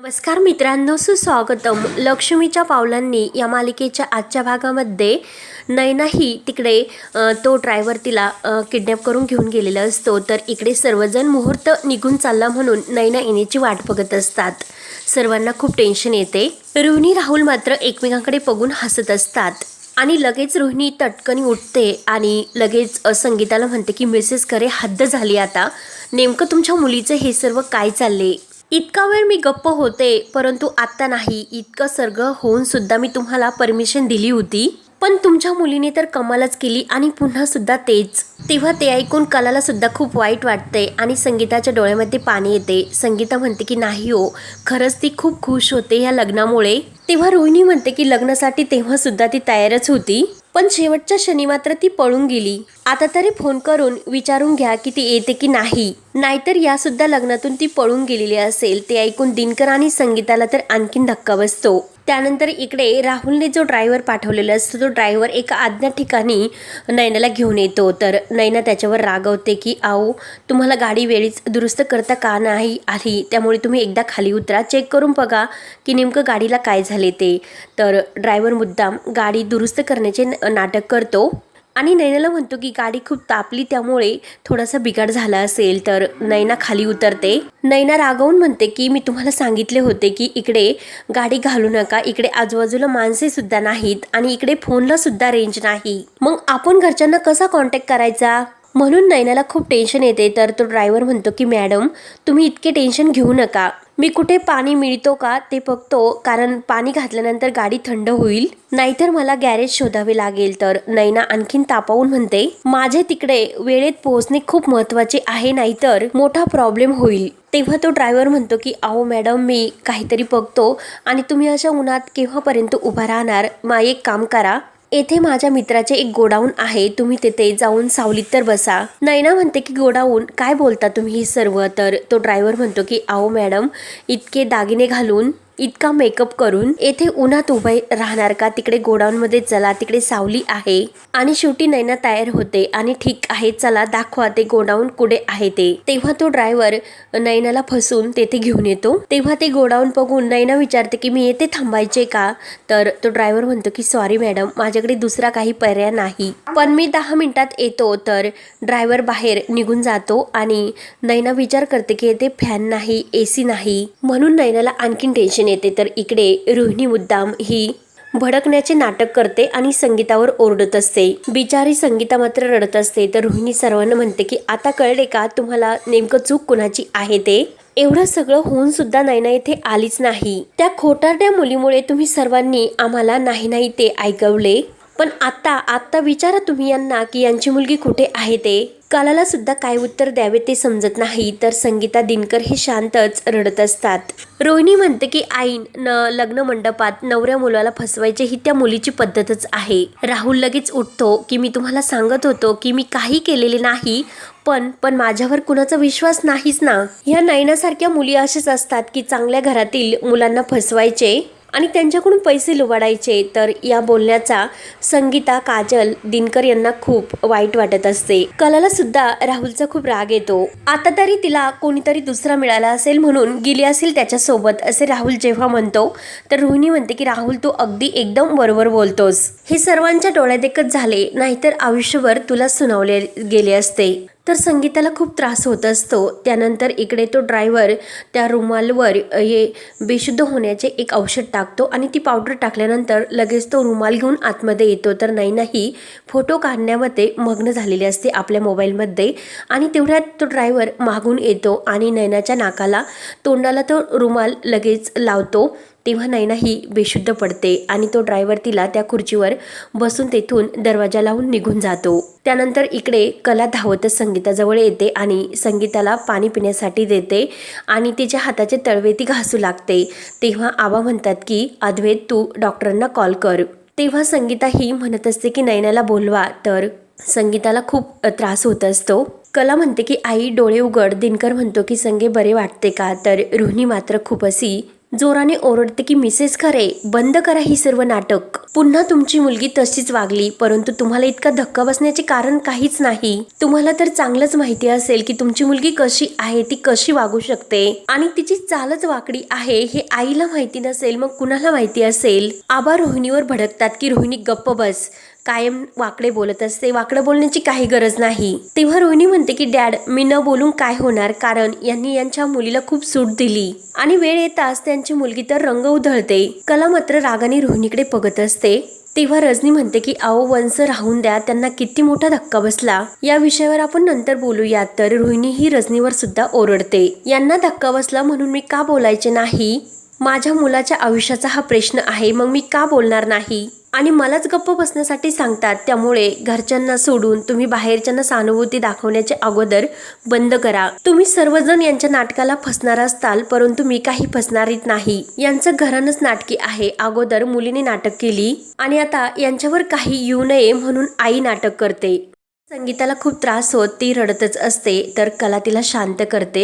नमस्कार मित्रांनो सुस्वागतम. लक्ष्मीच्या पावलांनी या मालिकेच्या आजच्या भागामध्ये नैना ही तिकडे तो ड्रायव्हर तिला किडनॅप करून घेऊन गेलेला असतो. तर इकडे सर्वजण मुहूर्त निघून चालला म्हणून नैना येण्याची वाट बघत असतात. सर्वांना खूप टेन्शन येते. रोहिणी राहुल मात्र एकमेकांकडे बघून हसत असतात. आणि लगेच रोहिणी तटकनी उठते आणि लगेच संगीताला म्हणते की मिसेस करे हद्द झाली आता. नेमकं तुमच्या मुलीचं हे सर्व काय चालले इतका वेळ मी गप्प होते परंतु आत्ता नाही. इतकं सर्ग होऊन सुद्धा मी तुम्हाला परमिशन दिली होती. पण तुमच्या मुलीने तर कमालच केली आणि पुन्हा सुद्धा तेच. तेव्हा ते ऐकून कलाला सुद्धा खूप वाईट वाटते आणि संगीताच्या डोळ्यामध्ये पाणी येते. संगीता म्हणते की नाही हो खरंच ती खूप खुश होते या लग्नामुळे. तेव्हा रोहिणी म्हणते की लग्नासाठी तेव्हा सुद्धा ती तयारच होती. पण शेवटच्या शनी मात्र ती पळून गेली. आता तरी फोन करून विचारून घ्या की ती येते की नाही. नाहीतर या सुद्धा लग्नातून ती पळून गेलेली असेल. ते ऐकून दिनकर आणि संगीताला तर आणखीन धक्का बसतो. त्यानंतर इकडे राहुलने जो ड्रायव्हर पाठवलेला असतो तो ड्रायव्हर एका अज्ञात ठिकाणी नैनाला घेऊन येतो. तर नैना त्याच्यावर रागवते की आओ तुम्हाला गाडी वेळीच दुरुस्त करता का नाही आली? त्यामुळे तुम्ही एकदा खाली उतरा चेक करून बघा की नेमकं गाडीला काय झाले ते. तर ड्रायव्हर मुद्दाम गाडी दुरुस्त करण्याचे न- नाटक करतो. आणि नैनाला म्हणतो की गाडी खूप तापली त्यामुळे थोडासा बिघाड झाला असेल तर नैना खाली उतरते. नैना रागवून म्हणते की मी तुम्हाला सांगितले होते की इकडे गाडी घालू नका इकडे आजूबाजूला माणसे सुद्धा नाहीत आणि इकडे फोनला सुद्धा रेंज नाही. मग आपण घरच्यांना कसा कॉन्टॅक्ट करायचा? म्हणून नैनाला खूप टेन्शन येते. तर तो ड्रायव्हर म्हणतो की मॅडम तुम्ही इतके टेन्शन घेऊ नका. मी कुठे पाणी मिळतो का ते बघतो. कारण पाणी घातल्यानंतर गाडी थंड होईल. नाहीतर मला गॅरेज शोधावे लागेल. तर नैना आणखीन तापावून म्हणते माझे तिकडे वेळेत पोहोचणे खूप महत्त्वाचे आहे. नाहीतर मोठा प्रॉब्लेम होईल. तेव्हा तो ड्रायव्हर म्हणतो की अहो मॅडम मी काहीतरी बघतो आणि तुम्ही अशा उन्हात केव्हापर्यंत उभा राहणार? मा एक काम करा. येथे माझ्या मित्राचे एक गोडाऊन आहे. तुम्ही तिथे जाऊन सावलीत तर बसा. नैना म्हणते की गोडाऊन? काय बोलता तुम्ही हे सर्व? तर तो ड्रायव्हर म्हणतो की आओ मॅडम इतके दागिने घालून इतका मेकअप करून येथे उन्हात उभे राहणार का? तिकडे गोडाऊनमध्ये चला तिकडे सावली आहे. आणि शेवटी नैना तयार होते आणि ठीक आहे चला दाखवा ते गोडाऊन कुठे आहे ते. तेव्हा तो ड्रायव्हर नैनाला फसून तेथे घेऊन येतो. तेव्हा ते गोडाऊन बघून नैना विचारते की मी येथे थांबायचे का? तर तो ड्रायव्हर म्हणतो की सॉरी मॅडम माझ्याकडे दुसरा काही पर्याय नाही. पण मी दहा मिनिटात येतो तर ड्रायव्हर बाहेर निघून जातो आणि नैना विचार करते की येथे फॅन नाही एसी नाही. म्हणून नैनाला आणखीन टेन्शन येते तर इकडे रोहिणी मुद्दाम ही भडकण्याचे नाटक करते आणि संगीतावर ओरडत असते. बिचारी संगीता मात्र रडत असते तर रोहिणी सर्वांना म्हणते की आता कळले का तुम्हाला नेमकं चूक कुणाची आहे ते? एवढं सगळं होऊन सुद्धा नायना येथे आलीच नाही. त्या खोटारड्या मुलीमुळे तुम्ही सर्वांनी आम्हाला नाही नाही ते ऐकवले. पण आता आता विचारा तुम्ही यांना की यांची मुलगी कुठे आहे ते. कलाला सुद्धा काय उत्तर द्यावे ते समजत नाही तर संगीता दिनकर हे शांतच रडत असतात. रोहिणी म्हणते की आईन न लग्न मंडपात नवऱ्या मुलाला फसवायचे ही त्या मुलीची पद्धतच आहे. राहुल लगेच उठतो की मी तुम्हाला सांगत होतो की मी काही केलेले नाही पण पण माझ्यावर कुणाचा विश्वास नाहीच ना. ह्या नयनासारख्या मुली अशाच असतात की चांगल्या घरातील मुलांना फसवायचे. आणि त्यांच्याकडून पैसे लुबाडायचे तर या बोलण्याचा संगीता काजल दिनकर यांना खूप वाईट वाटत असते. कलाला सुद्धा राहुलचा खूप राग येतो. आता तरी तिला कोणीतरी दुसरा मिळाला असेल म्हणून गेली असेल त्याच्यासोबत असे राहुल जेव्हा म्हणतो तर रोहिणी म्हणते की राहुल तू अगदी एकदम बरोबर बोलतोस. हे सर्वांच्या डोळ्यात एकच झाले नाहीतर आयुष्यभर तुला सुनावले गेले असते. तर संगीताला खूप त्रास होत असतो. त्यानंतर इकडे तो ड्रायव्हर त्या रुमालवर हे बेशुद्ध होण्याचे एक औषध टाकतो आणि ती पावडर टाकल्यानंतर लगेच तो रुमाल घेऊन आतमध्ये येतो. तर नैनाही फोटो काढण्यामध्ये मग्न झालेले असते आपल्या मोबाईलमध्ये आणि तेवढ्यात तो ड्रायव्हर मागून येतो आणि नैनाच्या नाकाला तोंडाला तो रुमाल लगेच लावतो. तेव्हा नैना ही बेशुद्ध पडते आणि तो ड्रायव्हर तिला त्या खुर्चीवर बसून तेथून दरवाजा लावून निघून जातो. त्यानंतर इकडे कला धावतच संगीताजवळ येते आणि संगीताला पाणी पिण्यासाठी देते आणि तिच्या हाताचे तळवे ती घासू लागते. तेव्हा आबा म्हणतात की अद्वैत तू डॉक्टरांना कॉल कर. तेव्हा संगीता ही म्हणत असते की नैनाला बोलवा. तर संगीताला खूप त्रास होत असतो. कला म्हणते की आई डोळे उघड. दिनकर म्हणतो की संगे बरे वाटते का? तर रोहिणी मात्र खूप अशी जोराने ओरडते की मिसेस खरे बंद करा ही सर्व नाटक. पुन्हा तुमची मुलगी तशीच वागली परंतु तुम्हाला इतका धक्का बसण्याचे कारण काहीच नाही. तुम्हाला तर चांगलंच माहिती असेल की तुमची मुलगी कशी आहे ती कशी वागू शकते आणि तिची चालच वाकडी आहे हे आईला माहिती नसेल मग कुणाला माहिती असेल? आबा रोहिणीवर भडकतात की रोहिणी गप्प बस. कायम वाकडे बोलत असते. वाकडं बोलण्याची काही गरज नाही. तेव्हा रोहिणी म्हणते की डॅड मी न बोलून काय होणार? कारण यांनी यांच्या मुलीला खूप सूट दिली. आणि वेळ येताच त्यांची मुलगी तर रंग उधळते. कला मात्र रागाने रोहिणीकडे बघत असते. तेव्हा रजनी म्हणते की आओ वंश राहून द्या. त्यांना किती मोठा धक्का बसला. या विषयावर आपण नंतर बोलूयात. तर रोहिणी ही रजनीवर सुद्धा ओरडते. यांना धक्का बसला म्हणून मी का बोलायचे नाही? माझ्या मुलाच्या आयुष्याचा हा प्रश्न आहे. मग मी का बोलणार नाही? आणि मलाच गप्प बसण्यासाठी सांगतात. त्यामुळे घरच्यांना सोडून तुम्ही बाहेरच्यांना सहानुभूती दाखवण्याचे अगोदर बंद करा. तुम्ही सर्वजण यांच्या नाटकाला फसणार असताल परंतु मी काही फसणारीत नाही. यांचं घरानच नाटकी आहे. अगोदर मुलीने नाटक केली आणि आता यांच्यावर काही येऊ नये म्हणून आई नाटक करते. संगीताला खूप त्रास होत ती रडतच असते तर कला तिला शांत करते.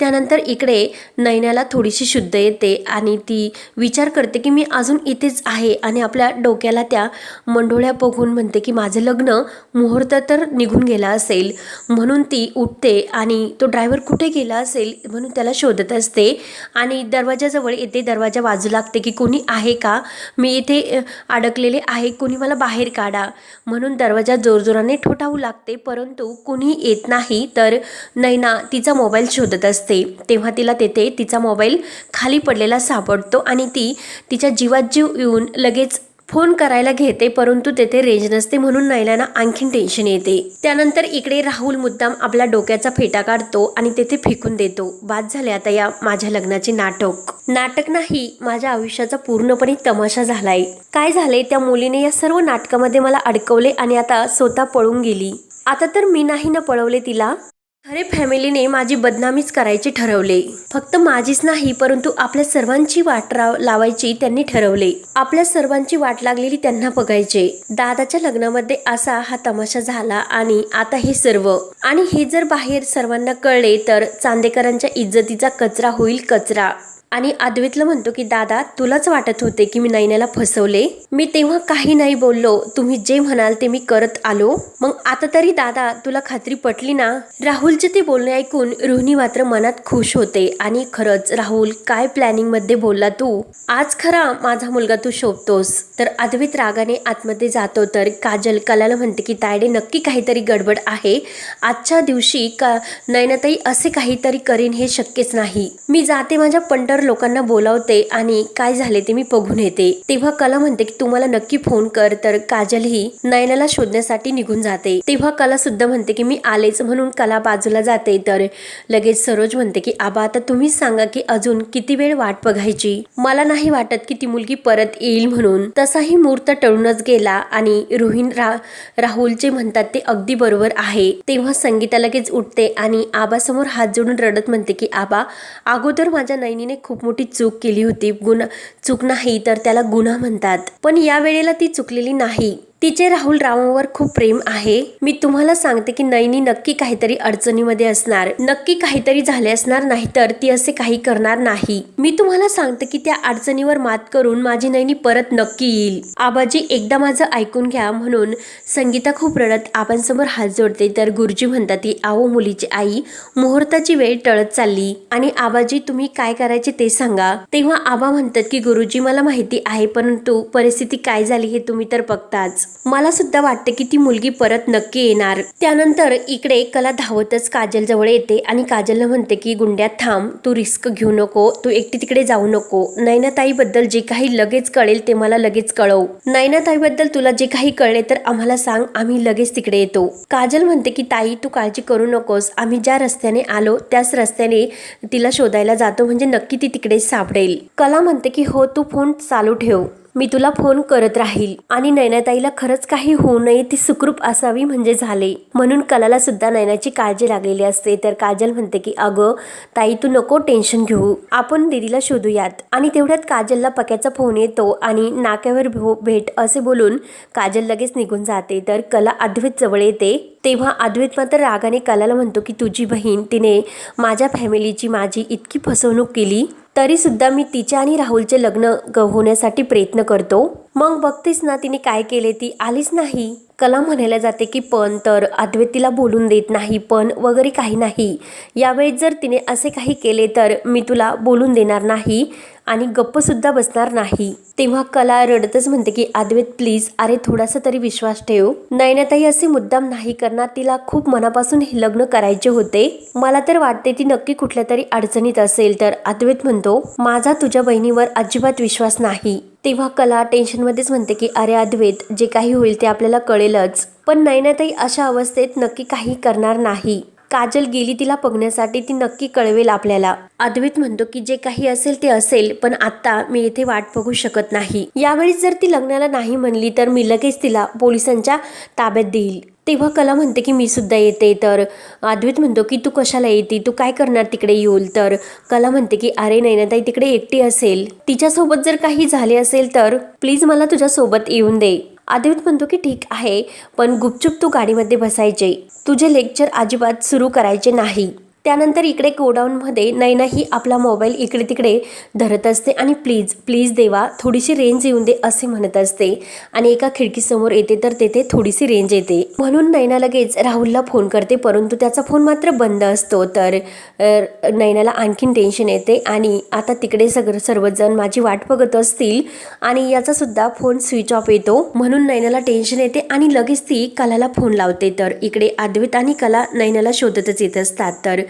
त्यानंतर इकडे नैन्याला थोडीशी शुद्ध येते आणि ती विचार करते की मी अजून इथेच आहे. आणि आपल्या डोक्याला त्या मंडोळ्या बघून म्हणते की माझं लग्न मुहूर्त तर निघून गेला असेल. म्हणून ती उठते आणि तो ड्रायव्हर कुठे गेला असेल म्हणून त्याला शोधत असते. आणि दरवाजाजवळ येते दरवाजा वाजू लागते की कोणी आहे का? मी इथे अडकलेले आहे कोणी मला बाहेर काढा. म्हणून दरवाजा जोरजोराने ठोठावू लागते परंतु कुणी येत नाही तर नैना तिचा मोबाईल शोधत असते. तेव्हा तिला तेथे तिचा मोबाईल खाली पडलेला सापडतो आणि ती तिच्या जीवात जीव येऊन लगेच फोन करायला घेते परंतु तेथे रेंज नसते म्हणून नैलाना आणखीन टेन्शन येते. त्यानंतर इकडे राहुल मुद्दाम आपला डोक्याचा फेटा काढतो आणि तेथे फेकून देतो. बाद झाले आता या माझ्या लग्नाचे नाटक. नाटक नाही माझ्या आयुष्याचा पूर्णपणे तमाशा झालाय. काय झाले त्या मुलीने या सर्व नाटकामध्ये मला अडकवले आणि आता स्वतः पळून गेली. आता तर मी नाही ना पळवले तिला. खरे फॅमिलीने माझी बदनामीच करायचे ठरवले. फक्त माझीच नाही परंतु आपल्या सर्वांची वाट राव- लावायची त्यांनी ठरवले. आपल्या सर्वांची वाट लागलेली त्यांना बघायचे. दादाच्या लग्नामध्ये असा हा तमाशा झाला आणि आता हे सर्व. आणि हे जर बाहेर सर्वांना कळले तर चांदेकरांच्या इज्जतीचा कचरा होईल कचरा. आणि अद्वितला म्हणतो की दादा तुलाच वाटत होते की मी नैनाला फसवले? मी तेव्हा काही नाही बोललो. तुम्ही जे म्हणाल ते मी करत आलो. मग आता तरी दादा तुला खात्री पटली ना? राहुलचे ते बोलणे ऐकून रोहिणी मात्र मनात खुश होते. आणि खरंच राहुल काय प्लॅनिंगमध्ये बोलला तू? आज खरा माझा मुलगा तू शोभतोस. तर अद्वैत रागाने आतमध्ये जातो. तर काजल कलाला म्हणते की तायडे नक्की काहीतरी गडबड आहे. आजच्या दिवशी का नयनाताई असे काहीतरी करीन हे शक्यच नाही. मी जाते माझ्या पंटर लोकांना बोलावते आणि काय झाले ते मी बघून येते. तेव्हा कला म्हणते की तुम्हाला नक्की फोन कर तर काजल ही नयनाला शोधण्यासाठी निघून जाते. तेव्हा कला सुद्धा म्हणते की मी आलेच म्हणून कला बाजूला जाते. तर लगेच सरोज म्हणते की आबा आता तुम्हीच सांगा की अजून किती वेळ वाट बघायची? मला नाही वाटत की ती मुलगी परत येईल म्हणून. तसाही मूर्त टळूनच गेला आणि रोहिण रा राहुलचे म्हणतात ते अगदी बरोबर आहे. तेव्हा संगीता लगेच उठते आणि आबासमोर हात जोडून रडत म्हणते की आबा अगोदर माझ्या नैनीने खूप मोठी चूक केली होती. गुन्हा चूक नाही तर त्याला गुन्हा म्हणतात. पण या वेळेला ती चुकलेली नाही. तिचे राहुल रावांवर खूप प्रेम आहे. मी तुम्हाला सांगते की नैनी नक्की काहीतरी अडचणीमध्ये असणार. नक्की काहीतरी झाले असणार नाही तर ती असे काही करणार नाही. मी तुम्हाला सांगते की त्या अडचणीवर मात करून माझी नैनी परत नक्की येईल. आबाजी एकदा माझं ऐकून घ्या म्हणून संगीता खूप रडत आबांसमोर हात जोडते. तर गुरुजी म्हणतात की आओ मुलीची आई मुहूर्ताची वेळ टळत चालली. आणि आबाजी तुम्ही काय करायचे ते सांगा. तेव्हा आबा म्हणतात की गुरुजी मला माहिती आहे परंतु परिस्थिती काय झाली हे तुम्ही तर बघताच. मला सुद्धा वाटते की ती मुलगी परत नक्की येणार. त्यानंतर इकडे कला धावतच काजल जवळ येते आणि काजलला म्हणते की गुंड्यात थांब तू रिस्क घेऊ नको तू एकटी तिकडे जाऊ नको. नैनाताईबद्दल जे काही लगेच कळेल ते मला लगेच कळव. नैनाताईबद्दल तुला जे काही कळले तर आम्हाला सांग आम्ही लगेच तिकडे येतो. काजल म्हणते की ताई तू काळजी करू नकोस. आम्ही ज्या रस्त्याने आलो त्याच रस्त्याने तिला शोधायला जातो म्हणजे नक्की ती तिकडे सापडेल. कला म्हणते की हो तू फोन चालू ठेव. मी तुला फोन करत राहील. आणि नैनाताईला खरंच काही होऊ नये ती सुखरूप असावी म्हणजे झाले. म्हणून कलाला सुद्धा नैनाची काळजी लागलेली असते. तर काजल म्हणते की अगं ताई तू नको टेन्शन घेऊ. आपण दीदीला शोधूयात. आणि तेवढ्यात काजलला पक्याचा फोन येतो आणि नाक्यावर भो- भेट असे बोलून काजल लगेच निघून जाते. तर कला अद्वैत जवळ येते. तेव्हा अद्वैत मात्र रागाने कलाला म्हणतो की तुझी बहीण तिने माझ्या फॅमिलीची माझी इतकी फसवणूक केली. तरी सुद्धा मी तिच्या आणि राहुलचे लग्न ग- होण्यासाठी प्रयत्न करतो. मग बघतेस ना तिने काय केले ती आलीच नाही. कला म्हणायला जाते की पण तर अद्वेतीला बोलून देत नाही पण वगैरे काही नाही. यावेळेस जर तिने असे काही केले तर मी तुला बोलून देणार नाही. आणि गप्पसुद्धा बसणार नाही. तेव्हा कला रडतच म्हणते की अद्वैत प्लीज अरे थोडासा तरी विश्वास ठेव. नयनाताई असे मुद्दाम नाही करणार तिला खूप मनापासून हे लग्न करायचे होते. मला तर वाटते ती नक्की कुठल्या तरी अडचणीत असेल तर अद्वैत म्हणतो माझा तुझ्या बहिणीवर अजिबात विश्वास नाही. तेव्हा कला टेन्शनमध्येच म्हणते की अरे अद्वैत जे काही होईल ते आपल्याला कळेलच. पण नयनाताई अशा अवस्थेत नक्की काही करणार नाही. काजल गेली तिला बघण्यासाठी ती नक्की कळवेल आपल्याला. अद्वैत म्हणतो की जे काही असेल ते असेल पण आता मी इथे वाट बघू शकत नाही. यावेळी जर ती लग्नाला नाही म्हणली तर मी लगेच तिला पोलिसांच्या ताब्यात देईल. तेव्हा कला म्हणते की मी सुद्धा येते. तर अद्वैत म्हणतो की तू कशाला येते? तू काय करणार तिकडे येऊल तर कला म्हणते की अरे नैनाताई तिकडे एकटी असेल. तिच्यासोबत जर काही झाले असेल तर प्लीज मला तुझ्यासोबत येऊन दे. आदित्य म्हणतो की ठीक आहे पण गुपचूप तू गाडीमध्ये बसायचे तुझे लेक्चर अजिबात सुरू करायचे नाही. त्यानंतर इकडे गोडाऊनमध्ये नैना ही आपला मोबाईल इकडे तिकडे धरत असते आणि प्लीज प्लीज देवा थोडीशी रेंज येऊन दे असे म्हणत असते. आणि एका खिडकीसमोर येते तर तेथे थोडीशी रेंज येते. म्हणून नैना लगेच राहुलला फोन करते परंतु त्याचा फोन मात्र बंद असतो. तर नैनाला आणखीन टेन्शन येते आणि आता तिकडे सगळं सर्वजण माझी वाट बघत असतील आणि याचा सुद्धा फोन स्विच ऑफ येतो. म्हणून नैनाला टेन्शन येते आणि लगेच ती कलाला फोन लावते. तर इकडे अद्वैत आणि कला नैनाला शोधतच येत असतात. तर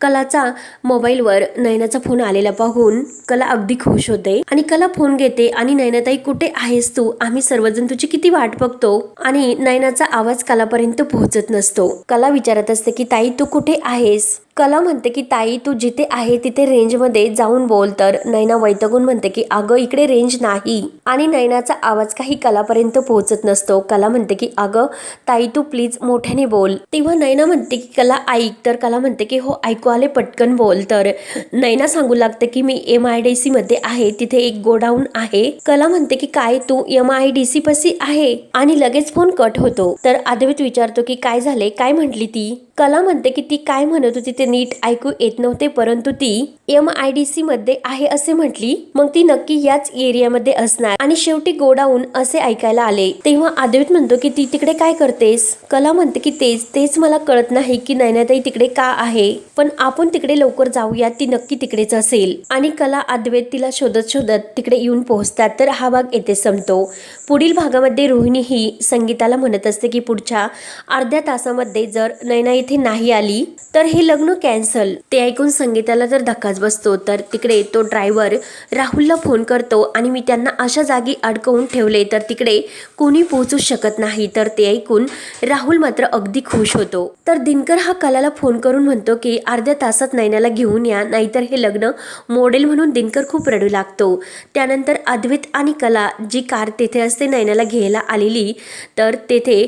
कलाचा मोबाईलवर नयनाचा फोन आलेला पाहून कला अगदी खुश होते. आणि कला फोन घेते आणि नयनाताई कुठे आहेस तू? आम्ही सर्वजण तुझी किती वाट बघतो. आणि नयनाचा आवाज कलापर्यंत पोहोचत नसतो. कला विचारत असते की ताई तू कुठे आहेस? कला म्हणते की ताई तू जिथे आहे तिथे रेंजमध्ये जाऊन बोल. तर नैना वैतगून म्हणते की अगं इकडे रेंज नाही. आणि नैनाचा आवाज काही कलापर्यंत पोहोचत नसतो. कला म्हणते की अगं ताई तू प्लीज मोठ्याने बोल. तेव्हा नैना म्हणते की कला ऐक. तर कला म्हणते की हो ऐकू आले पटकन बोल. तर नैना सांगू लागते की मी एम आय डी सी मध्ये आहे. तिथे एक गोडाऊन आहे. कला म्हणते की काय तू एम आय डी सी पसी आहे? आणि लगेच फोन कट होतो. तर अद्वैत विचारतो की काय झाले? काय म्हटली ती? कला म्हणते की ती काय म्हणत होती ते नीट ऐकू येत नव्हते परंतु ती एम आय डी सी मध्ये आहे असे म्हटली. मग ती नक्की याच एरियामध्ये असणार. आणि शेवटी गोडाऊन असे ऐकायला आले. तेव्हा अद्वैत म्हणतो की ती तिकडे काय करतेस? कला म्हणते की तेच तेच मला कळत नाही की नैनाताई तिकडे का आहे? पण आपण तिकडे लवकर जाऊया ती नक्की तिकडेच असेल. आणि कला अद्वैत तिला शोधत शोधत तिकडे येऊन पोहोचतात. तर हा भाग येथे संपतो. पुढील भागामध्ये रोहिणी ही संगीताला म्हणत असते की पुढच्या अर्ध्या तासामध्ये जर नैना इथे नाही आली तर हे लग्न कॅन्सल ते ऐकून संगीताला जर धक्काच बसतो तर तिकडे तो ड्रायव्हर राहुलला फोन करतो आणि मी त्यांना अशा जागी अडकवून ठेवले तर तिकडे कोणी पोहोचू शकत नाही. तर ते ऐकून राहुल मात्र अगदी खुश होतो. तर दिनकर हा कलाला फोन करून म्हणतो की अर्ध्या तासात नैनाला घेऊन या नाहीतर हे लग्न मॉडेल म्हणून दिनकर खूप रडू लागतो. त्यानंतर अद्वैत आणि कला जी कार तेथे असते नैनाला घ्यायला आलेली तर तेथे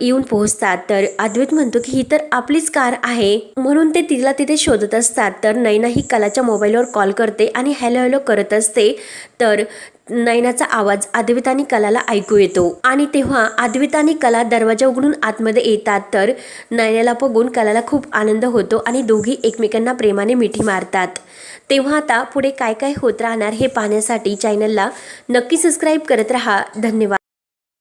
येऊन पोहोचतात. तर अद्वैत म्हणतो की ही तर आपलीच कार आहे. म्हणून ते ते तिला तिथे शोधत असतात. तर नैना ही कलाच्या मोबाईलवर कॉल करते आणि हॅलो हॅलो करत असते. तर नैनाचा आवाज अद्वैत आणि कलाला ऐकू येतो. आणि तेव्हा अद्वैत आणि कला दरवाजा उघडून आतमध्ये येतात. तर नैनाला बघून कलाला खूप आनंद होतो आणि दोघी एकमेकांना प्रेमाने मिठी मारतात. तेव्हा आता पुढे काय काय होत राहणार हे पाहण्यासाठी चॅनलला नक्की सबस्क्राईब करत राहा. धन्यवाद.